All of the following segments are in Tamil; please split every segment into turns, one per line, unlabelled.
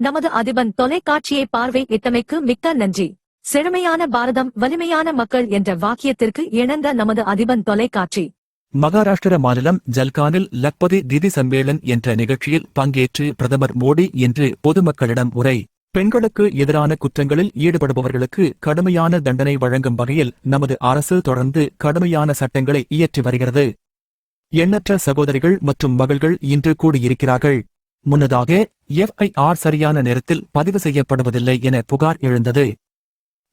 நமது அதிபன் தொலைக்காட்சியை பார்வை இட்டமைக்கு மிக்க நன்றி. செழுமையான பாரதம் வலிமையான மக்கள் என்ற வாக்கியத்திற்கு இணங்க நமது அதிபன் தொலைக்காட்சி.
மகாராஷ்டிர மாநிலம் ஜல்கானில் லக்பதி திதி சம்மேளன் என்ற நிகழ்ச்சியில் பங்கேற்று பிரதமர் மோடி இன்று பொதுமக்களிடம் உரை. பெண்களுக்கு எதிரான குற்றங்களில் ஈடுபடுபவர்களுக்கு கடுமையான தண்டனை வழங்கும் வகையில் நமது அரசு தொடர்ந்து கடுமையான சட்டங்களை இயற்றி வருகிறது. எண்ணற்ற சகோதரிகள் மற்றும் மகள்கள் இன்று கூடியிருக்கிறார்கள். முன்னதாக எஃப்ஐஆர் சரியான நேரத்தில் பதிவு செய்யப்படுவதில்லை என புகார் எழுந்தது.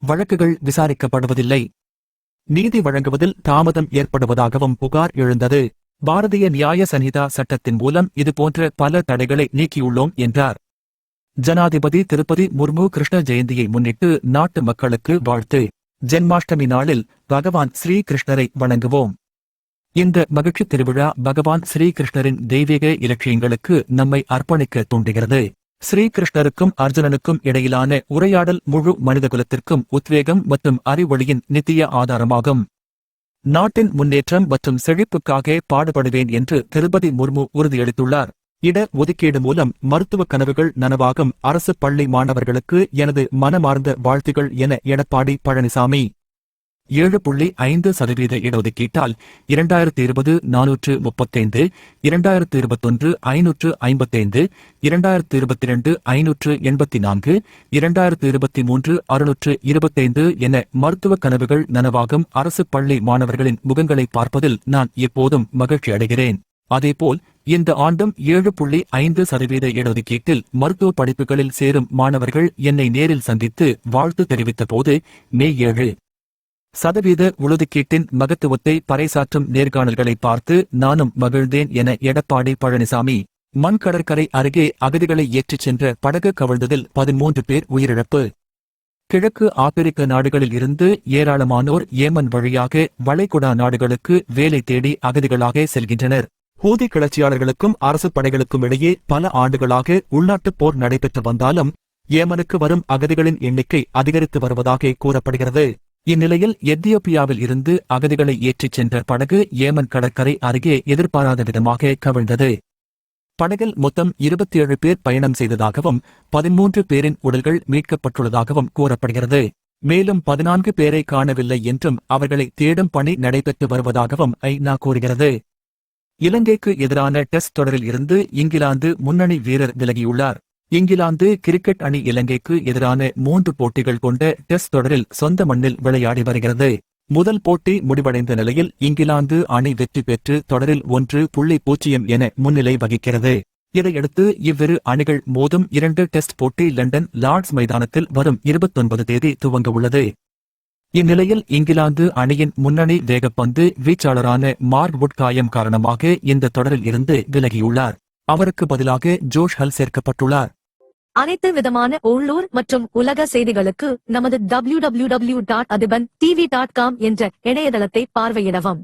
வழக்குகள் விசாரிக்கப்படுவதில்லை. நீதி வழங்குவதில் தாமதம் ஏற்படுவதாகவும் புகார் எழுந்தது. பாரதிய நியாய சன்ஹிதா சட்டத்தின் மூலம் இதுபோன்ற பல தடைகளை நீக்கியுள்ளோம் என்றார். ஜனாதிபதி திருப்பதி முர்மு கிருஷ்ண ஜெயந்தியை முன்னிட்டு நாட்டு மக்களுக்கு வாழ்த்து. ஜென்மாஷ்டமி நாளில் பகவான் ஸ்ரீ கிருஷ்ணரை வணங்குவோம். இந்த மகிழ்ச்சி திருவிழா பகவான் ஸ்ரீகிருஷ்ணரின் தெய்வீக இலட்சியங்களுக்கு நம்மை அர்ப்பணிக்க தூண்டுகிறது. ஸ்ரீகிருஷ்ணருக்கும் அர்ஜுனனுக்கும் இடையிலான உரையாடல் முழு மனிதகுலத்திற்கும் உத்வேகம் மற்றும் அறிவொளியின் நித்திய ஆதாரமாகும். நாட்டின் முன்னேற்றம் மற்றும் செழிப்புக்காக பாடுபடுவேன் என்று திருபதி முர்மு உறுதியளித்துள்ளார். இட ஒதுக்கீடு மூலம் மருத்துவ கனவுகள் நனவாகும். அரசு பள்ளி மாணவர்களுக்கு எனது மனமார்ந்த வாழ்த்துகள் என எடப்பாடி பழனிசாமி. ஏழு புள்ளி ஐந்து சதவீத இடஒதுக்கீட்டால் இரண்டாயிரத்தி இருபது நானூற்று முப்பத்தைந்து இரண்டாயிரத்து இருபத்தொன்று ஐநூற்று ஐம்பத்தைந்து இரண்டாயிரத்து இருபத்தி இரண்டு ஐநூற்று எண்பத்தி நான்கு இரண்டாயிரத்து இருபத்தி மூன்று அறுநூற்று இருபத்தைந்து என மருத்துவ கனவுகள் நனவாகும் அரசு பள்ளி மாணவர்களின் முகங்களை பார்ப்பதில் நான் எப்போதும் மகிழ்ச்சி அடைகிறேன். அதேபோல் இந்த ஆண்டும் ஏழு புள்ளி ஐந்து சதவீத இடஒதுக்கீட்டில் மருத்துவ படிப்புகளில் சேரும் மாணவர்கள் என்னை நேரில் சந்தித்து வாழ்த்து தெரிவித்த போது மே ஏழு சதவீத உழுதுக்கீட்டின் மகத்துவத்தை பறைசாற்றும் நேர்காணல்களை பார்த்து நானும் மகிழ்ந்தேன் என எடப்பாடி பழனிசாமி மண் கடற்கரை அருகே அகதிகளை ஏற்றிச் சென்ற படகு கவிழ்ந்ததில் பதிமூன்று பேர் உயிரிழப்பு. கிழக்கு ஆப்பிரிக்க நாடுகளில் இருந்து ஏராளமானோர் ஏமன் வழியாக வளைகுடா நாடுகளுக்கு வேலை தேடி அகதிகளாக செல்கின்றனர். ஹூதி கிளர்ச்சியாளர்களுக்கும் அரசு படைகளுக்கும் இடையே பல ஆண்டுகளாக உள்நாட்டுப் போர் நடைபெற்று வந்தாலும் ஏமனுக்கு வரும் அகதிகளின் எண்ணிக்கை அதிகரித்து வருவதாக கூறப்படுகிறது. இந்நிலையில் எத்தியோப்பியாவில் இருந்து அகதிகளை ஏற்றிச் சென்ற படகு ஏமன் கடற்கரை அருகே எதிர்பாராத விதமாக கவிழ்ந்தது. படகில் மொத்தம் இருபத்தி ஏழு பேர் பயணம் செய்ததாகவும் பதிமூன்று பேரின் உடல்கள் மீட்கப்பட்டுள்ளதாகவும் கூறப்படுகிறது. மேலும் பதினான்கு பேரை காணவில்லை என்றும் அவர்களை தேடும் பணி நடைபெற்று வருவதாகவும் ஐநா கூறுகிறது. இலங்கைக்கு எதிரான டெஸ்ட் தொடரில் இருந்து இங்கிலாந்து முன்னணி வீரர் விலகியுள்ளார். இங்கிலாந்து கிரிக்கெட் அணி இலங்கைக்கு எதிரான மூன்று போட்டிகள் கொண்ட டெஸ்ட் தொடரில் சொந்த மண்ணில் விளையாடி வருகிறது. முதல் போட்டி முடிவடைந்த நிலையில் இங்கிலாந்து அணி வெற்றி பெற்று தொடரில் ஒன்று புள்ளி பூஜ்ஜியம் என முன்னிலை வகிக்கிறது. இதையடுத்து இவ்விரு அணிகள் மோதும் இரண்டு டெஸ்ட் போட்டி லண்டன் லார்ட்ஸ் மைதானத்தில் வரும் இருபத்தொன்பது தேதி துவங்கவுள்ளது இந்நிலையில் இங்கிலாந்து அணியின் முன்னணி வேகப்பந்து வீச்சாளரான மார்க் வுட் காயம் காரணமாக இந்த தொடரில் இருந்து விலகியுள்ளார். அவருக்கு பதிலாக ஜோஷ் ஹல் சேர்க்கப்பட்டுள்ளார்.
அனைத்து விதமான உள்ளூர் மற்றும் உலக செய்திகளுக்கு நமது W W W dot Athiban TV dot com என்ற இணையதளத்தை பார்வையிடவும்.